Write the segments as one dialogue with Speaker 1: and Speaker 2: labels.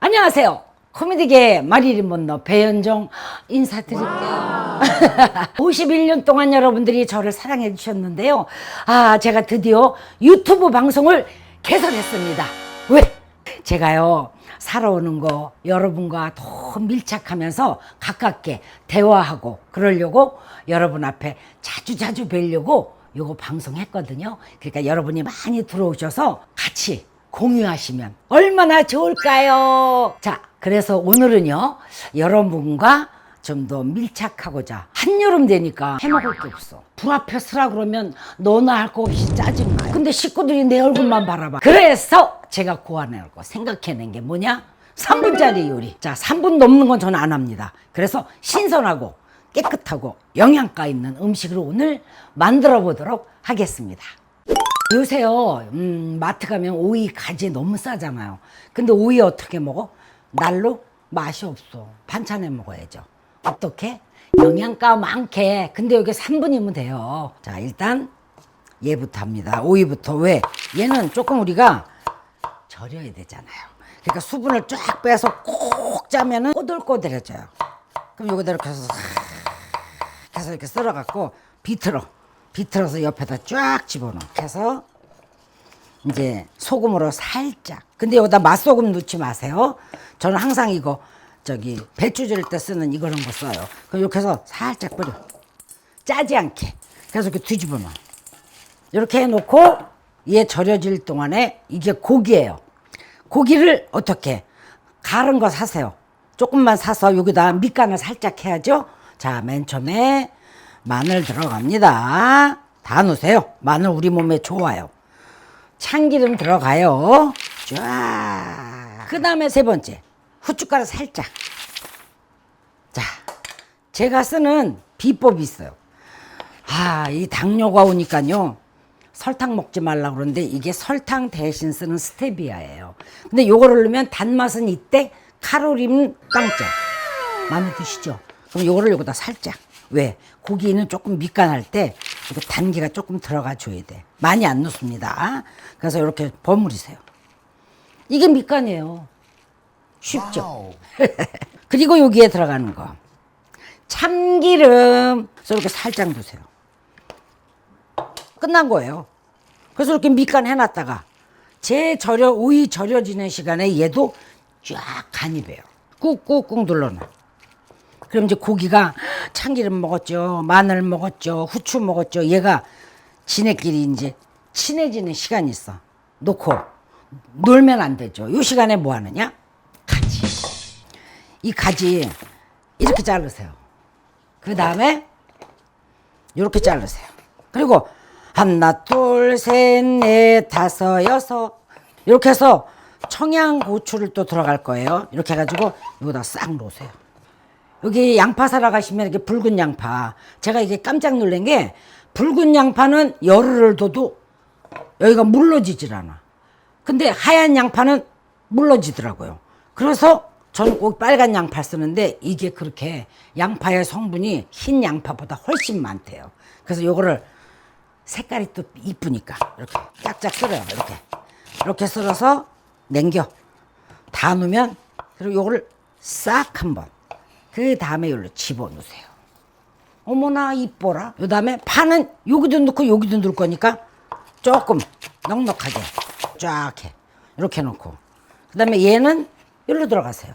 Speaker 1: 안녕하세요. 코미디계 마리린 번너 배현정 인사드릴게요. 51년 동안 여러분들이 저를 사랑해 주셨는데요. 아, 제가 드디어 유튜브 방송을 개설했습니다. 왜? 제가요, 살아오는 거 여러분과 더 밀착하면서 가깝게 대화하고 그러려고 여러분 앞에 자주자주 뵈려고 요거 방송했거든요. 그러니까 여러분이 많이 들어오셔서 같이 공유하시면 얼마나 좋을까요? 자, 그래서 오늘은요, 여러분과 좀 더 밀착하고자 한여름 되니까 해먹을 게 없어. 불 앞에 서라 그러면 너나 할 거 없이 짜증나요. 근데 식구들이 내 얼굴만 바라봐. 그래서 제가 고안해놓고 생각해낸 게 뭐냐? 3분짜리 요리. 자, 3분 넘는 건 저는 안 합니다. 그래서 신선하고 깨끗하고 영양가 있는 음식을 오늘 만들어 보도록 하겠습니다. 요새요, 음, 마트 가면 오이 가지 너무 싸잖아요. 근데 오이 어떻게 먹어? 날로 맛이 없어. 반찬에 먹어야죠. 어떻게? 영양가 많게. 근데 여기 3분이면 돼요. 자, 일단 얘부터 합니다. 오이부터. 왜? 얘는 조금 우리가 절여야 되잖아요. 그러니까 수분을 쫙 빼서 꼭 짜면은 꼬들꼬들해져요. 그럼 요거대로 싹 해서 이렇게 썰어갖고 비틀어. 비틀어서 옆에다 쫙 집어넣어. 해서 이제 소금으로 살짝. 근데 여기다 맛소금 넣지 마세요. 저는 항상 이거 저기 배추 절일 때 쓰는 이거는 거 써요. 그럼 이렇게 해서 살짝 뿌려. 짜지 않게. 그래서 이렇게 뒤집어 놔. 이렇게 해놓고 얘 절여질 동안에 이게 고기예요. 고기를 어떻게 갈은 거 사세요. 조금만 사서 여기다 밑간을 살짝 해야죠. 자, 맨 처음에 마늘 들어갑니다. 다 넣으세요. 마늘 우리 몸에 좋아요. 참기름 들어가요. 쫙. 그 다음에 세 번째 후춧가루 살짝. 자, 제가 쓰는 비법이 있어요. 아, 이 당뇨가 오니까요. 설탕 먹지 말라 그러는데 이게 설탕 대신 쓰는 스테비아예요. 근데 요거를 넣으면 단맛은 이때 칼로리는 빵점. 마음에 드시죠? 그럼 요거를 요거다 살짝. 왜? 고기는 조금 밑간할 때 단기가 조금 들어가 줘야 돼. 많이 안 넣습니다. 그래서 이렇게 버무리세요. 이게 밑간이에요. 쉽죠? 그리고 여기에 들어가는 거. 참기름. 그래서 이렇게 살짝 넣으세요. 끝난 거예요. 그래서 이렇게 밑간 해놨다가 제 절여 오이 절여지는 시간에 얘도 쫙 간이 배요. 꾹꾹꾹 눌러놔. 그럼 이제 고기가 참기름 먹었죠, 마늘 먹었죠, 후추 먹었죠. 얘가 지네끼리 이제 친해지는 시간이 있어. 놓고 놀면 안 되죠. 요 시간에 뭐 하느냐? 가지. 이 가지 이렇게 자르세요. 그 다음에 이렇게 자르세요. 그리고 하나, 둘, 셋, 넷, 다섯, 여섯 이렇게 해서 청양고추를 또 들어갈 거예요. 이렇게 해가지고 여기다 싹 놓으세요. 여기 양파 사러 가시면 이렇게 붉은 양파. 제가 이게 깜짝 놀란 게 붉은 양파는 열흘을 둬도 여기가 물러지질 않아. 근데 하얀 양파는 물러지더라고요. 그래서 저는 꼭 빨간 양파 쓰는데 이게 그렇게 양파의 성분이 흰 양파보다 훨씬 많대요. 그래서 요거를 색깔이 또 이쁘니까 이렇게 짝짝 썰어요. 이렇게 이렇게 썰어서 냉겨 다 넣으면 그리고 요거를 싹 한번 그 다음에 여기로 집어넣으세요. 어머나 이뻐라. 요 다음에 파는 여기도 넣고 여기도 넣을 거니까 조금 넉넉하게 쫙 해. 이렇게 놓고 그 다음에 얘는 여기로 들어가세요.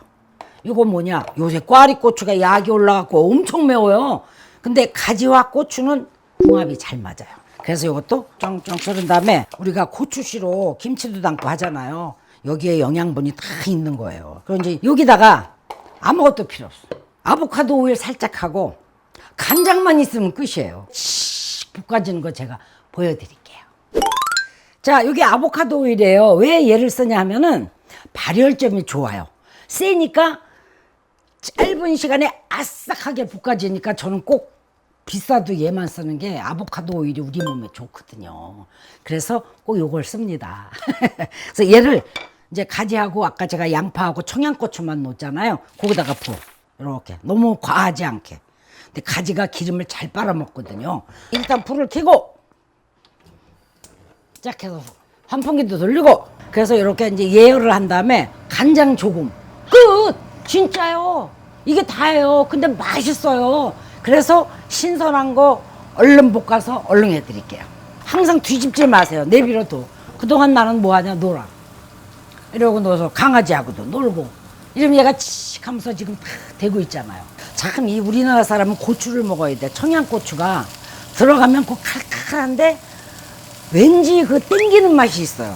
Speaker 1: 이거 뭐냐 요새 꽈리 고추가 약이 올라갖고 엄청 매워요. 근데 가지와 고추는 궁합이 잘 맞아요. 그래서 이것도 쫑쫑 썰은 다음에 우리가 고추씨로 김치도 담고 하잖아요. 여기에 영양분이 다 있는 거예요. 그럼 이제 여기다가 아무것도 필요 없어. 아보카도 오일 살짝 하고 간장만 있으면 끝이에요. 씩 볶아지는 거 제가 보여드릴게요. 자, 여기 아보카도 오일이에요. 왜 얘를 쓰냐 하면은 발열점이 좋아요. 세니까 짧은 시간에 아싹하게 볶아지니까 저는 꼭 비싸도 얘만 쓰는 게 아보카도 오일이 우리 몸에 좋거든요. 그래서 꼭 요걸 씁니다. 그래서 얘를 이제 가지하고 아까 제가 양파하고 청양고추만 넣었잖아요. 거기다가 부어. 이렇게. 너무 과하지 않게. 근데 가지가 기름을 잘 빨아먹거든요. 일단 불을 켜고 쫙 해서 환풍기도 돌리고 그래서 이렇게 이제 예열을 한 다음에 간장 조금 끝! 진짜요. 이게 다예요. 근데 맛있어요. 그래서 신선한 거 얼른 볶아서 얼른 해드릴게요. 항상 뒤집지 마세요. 내비로도. 그동안 나는 뭐 하냐, 놀아. 이러고 넣어서 강아지하고도 놀고. 이러면 얘가 칙 하면서 지금 다 되고 있잖아요. 참, 이 우리나라 사람은 고추를 먹어야 돼. 청양고추가 들어가면 그 칼칼한데 왠지 그 땡기는 맛이 있어요.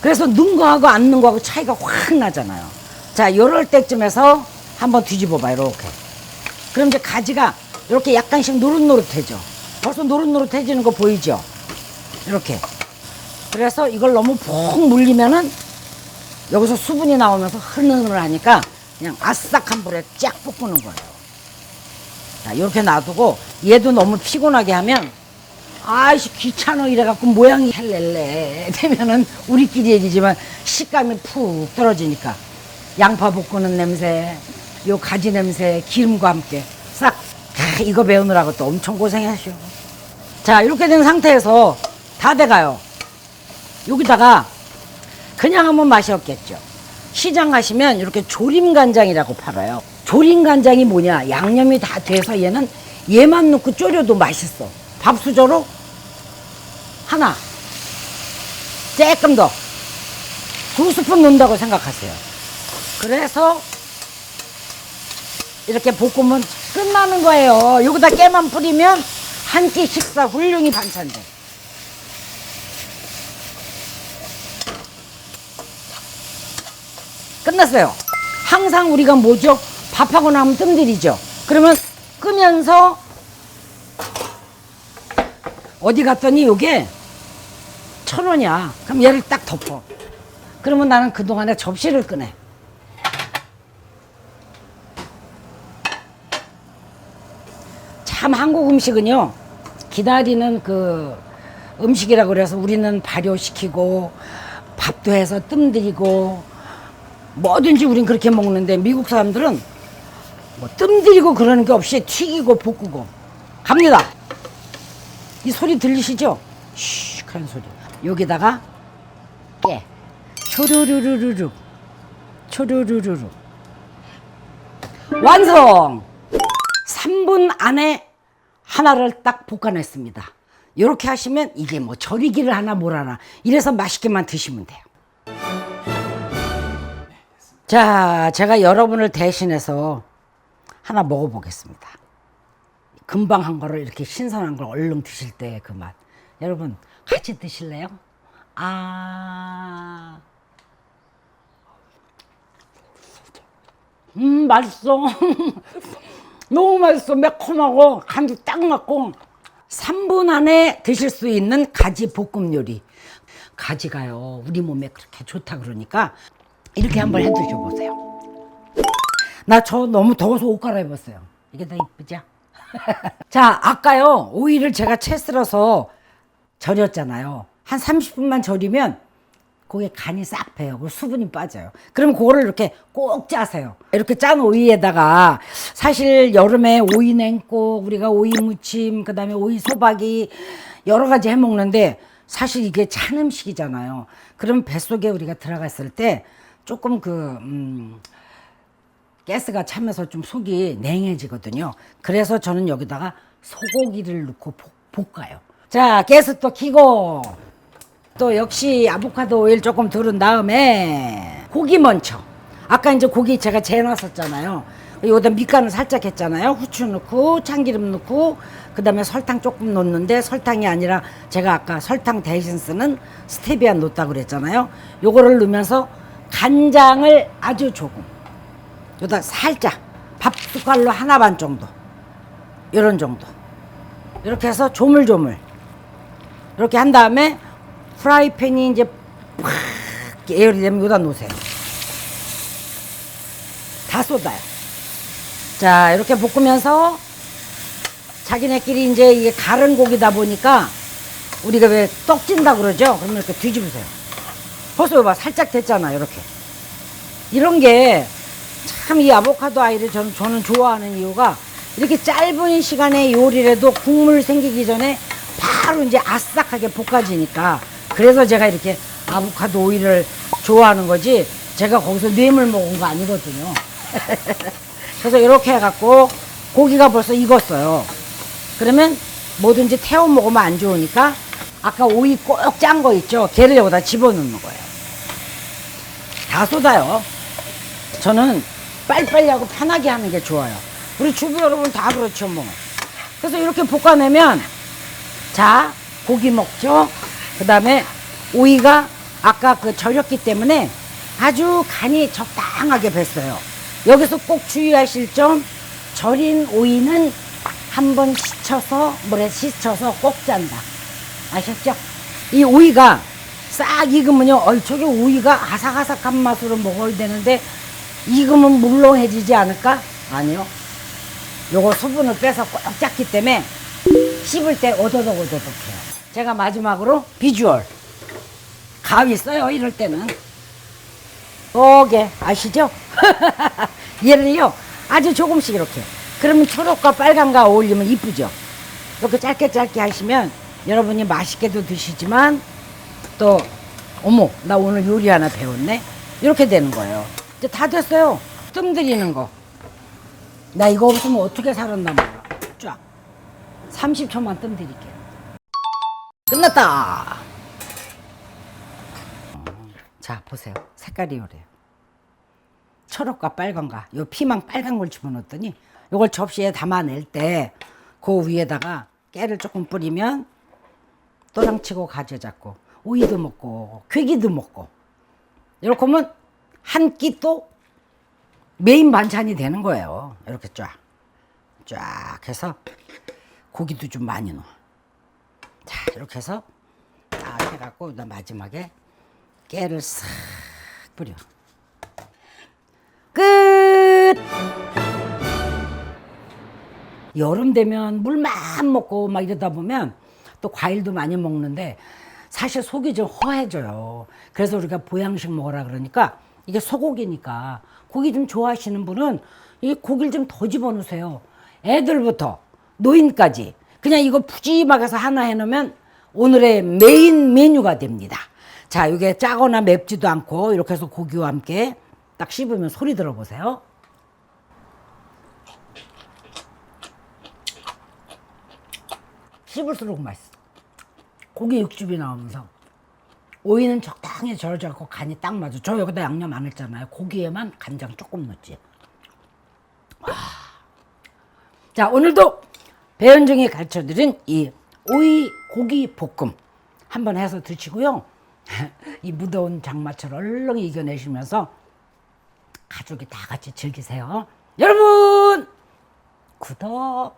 Speaker 1: 그래서 넣은 거하고 안 넣은 거하고 차이가 확 나잖아요. 자, 요럴 때쯤에서 한번 뒤집어 봐요, 이렇게. 그럼 이제 가지가 이렇게 약간씩 노릇노릇해져. 벌써 노릇노릇해지는 거 보이죠? 이렇게. 그래서 이걸 너무 푹 물리면은 여기서 수분이 나오면서 흐느흐느하니까 그냥 아싹한 불에 쫙 볶는 거예요. 자, 이렇게 놔두고 얘도 너무 피곤하게 하면 아이씨 귀찮아. 이래갖고 모양이 헬렐레 되면은 우리끼리 얘기지만 식감이 푹 떨어지니까 양파 볶는 냄새 요 가지 냄새 기름과 함께 싹 아, 이거 배우느라고 또 엄청 고생하셔. 자 이렇게 된 상태에서 다 돼가요. 여기다가 그냥 하면 맛이 없겠죠. 시장 가시면 이렇게 조림 간장이라고 팔아요. 조림 간장이 뭐냐? 양념이 다 돼서 얘는 얘만 넣고 졸여도 맛있어. 밥수저로 하나. 조금 더. 두 스푼 넣는다고 생각하세요. 그래서 이렇게 볶으면 끝나는 거예요. 여기다 깨만 뿌리면 한 끼 식사 훌륭히 반찬돼 끝났어요 항상 우리가 뭐죠 밥하고 나면 뜸들이죠 그러면 끄면서 어디 갔더니 요게 천 원이야. 그럼 얘를 딱 덮어. 그러면 나는 그동안에 접시를 꺼내. 참 한국 음식은요, 기다리는 그 음식이라고 그래서 우리는 발효시키고, 밥도 해서 뜸들이고, 뭐든지 우린 그렇게 먹는데 미국 사람들은 뭐 뜸들이고 그러는 게 없이 튀기고 볶고 갑니다. 이 소리 들리시죠? 슉 하는 소리. 여기다가 깨. 초르르르르르. 초르르르르. 완성! 3분 안에 하나를 딱 볶아냈습니다. 이렇게 하시면 이게 뭐 절이기를 하나 뭘 하나 이래서 맛있게만 드시면 돼요. 자, 제가 여러분을 대신해서 하나 먹어보겠습니다. 금방 한 거를 이렇게 신선한 걸 얼른 드실 때 그 맛. 여러분 같이 드실래요? 아, 음 맛있어. 너무 맛있어. 매콤하고 간도 딱 맞고 3분 안에 드실 수 있는 가지 볶음 요리. 가지가요 우리 몸에 그렇게 좋다 그러니까 이렇게 한번 해 드셔 보세요. 나 저 너무 더워서 옷 갈아입었어요. 이게 더 이쁘죠? 자, 아까요, 오이를 제가 채 썰어서 절였잖아요. 한 30분만 절이면 거기에 간이 싹 배요. 그리고 수분이 빠져요. 그럼 그거를 이렇게 꼭 짜세요. 이렇게 짠 오이에다가 사실 여름에 오이 냉국, 우리가 오이 무침, 그 다음에 오이 소박이 여러 가지 해 먹는데 사실 이게 찬 음식이잖아요. 그럼 뱃속에 우리가 들어갔을 때 조금 그, 음, 가스가 차면서 좀 속이 냉해지거든요. 그래서 저는 여기다가 소고기를 넣고 볶- 볶아요. 자, 가스 또 켜고 또 역시 아보카도 오일 조금 두른 다음에 고기 먼저. 아까 이제 고기 제가 재놨었잖아요. 여기다 밑간을 살짝 했잖아요. 후추 넣고 참기름 넣고 그다음에 설탕 조금 넣는데 설탕이 아니라 제가 아까 설탕 대신 쓰는 스테비아 넣었다고 그랬잖아요. 요거를 넣으면서 간장을 아주 조금 여기다 살짝 밥 숟갈로 하나 반 정도 이런 정도. 이렇게 해서 조물조물. 이렇게 한 다음에 프라이팬이 이제 팍 예열이 되면 여기다 놓으세요. 다 쏟아요. 자 이렇게 볶으면서 자기네끼리 이제 이게 가른 고기다 보니까 우리가 왜 떡진다 그러죠? 그러면 이렇게 뒤집으세요 벌써 봐 살짝 됐잖아 이렇게 이런 게 참 이 아보카도 아이를 저는, 저는 좋아하는 이유가 이렇게 짧은 시간에 요리를 해도 국물 생기기 전에 바로 이제 아싹하게 볶아지니까 그래서 제가 이렇게 아보카도 오일을 좋아하는 거지 제가 거기서 뇌물 먹은 거 아니거든요. 그래서 이렇게 해갖고 고기가 벌써 익었어요. 그러면 뭐든지 태워 먹으면 안 좋으니까 아까 오이 꼭 짠 거 있죠? 걔를 여기다 집어넣는 거예요. 다 쏟아요. 저는 빨리빨리 하고 편하게 하는 게 좋아요. 우리 주부 여러분 다 그렇죠, 뭐. 그래서 이렇게 볶아내면, 자, 고기 먹죠? 그 다음에 오이가 아까 그 절였기 때문에 아주 간이 적당하게 뱄어요. 여기서 꼭 주의하실 점, 절인 오이는 한번 씻혀서, 물에 씻혀서 꼭 짠다. 아셨죠? 이 오이가 싹 익으면요, 저게 오이가 아삭아삭한 맛으로 먹어야 되는데, 익으면 물렁해지지 않을까? 아니요. 요거 수분을 빼서 꼭 짰기 때문에 씹을 때 오도독 오도독해요. 제가 마지막으로 비주얼. 가위 써요, 이럴 때는. 오게 아시죠? 얘를요, 아주 조금씩 이렇게. 그러면 초록과 빨간과 어울리면 이쁘죠? 이렇게 짧게 짧게 하시면 여러분이 맛있게도 드시지만 또 어머 나 오늘 요리 하나 배웠네. 이렇게 되는 거예요. 이제 다 됐어요. 뜸 들이는 거나 이거 없으면 어떻게 살았나 몰라. 쫙. 30초만 뜸 들일게요. 끝났다. 자 보세요. 색깔이 요래요. 초록과 빨간과 요 피망 빨간 걸 집어넣었더니 요걸 접시에 담아낼 때 그 위에다가 깨를 조금 뿌리면 또랑치고 가져 잡고 오이도 먹고 괴기도 먹고 이렇게 하면 한 끼 또 메인 반찬이 되는 거예요. 이렇게 쫙. 쫙 해서 고기도 좀 많이 넣어. 자, 이렇게 해서 딱 해갖고 나 마지막에 깨를 싹 뿌려. 끝! 여름 되면 물만 먹고 막 이러다 보면 또 과일도 많이 먹는데 사실 속이 좀 허해져요. 그래서 우리가 보양식 먹으라 그러니까 이게 소고기니까 고기 좀 좋아하시는 분은 이 고기를 좀 더 집어넣으세요. 애들부터 노인까지 그냥 이거 푸짐하게 해서 하나 해놓으면 오늘의 메인 메뉴가 됩니다. 자, 이게 짜거나 맵지도 않고 이렇게 해서 고기와 함께 딱 씹으면 소리 들어보세요. 씹을수록 맛있어. 고기 육즙이 나오면서 오이는 적당히 절여져갖고 간이 딱 맞아. 저 여기다 양념 안 했잖아요. 고기에만 간장 조금 넣지. 와. 자 오늘도 배현정이 가르쳐드린 이 오이 고기 볶음 한번 해서 드시고요. 이 무더운 장마철 얼렁 이겨내시면서 가족이 다 같이 즐기세요. 여러분 구독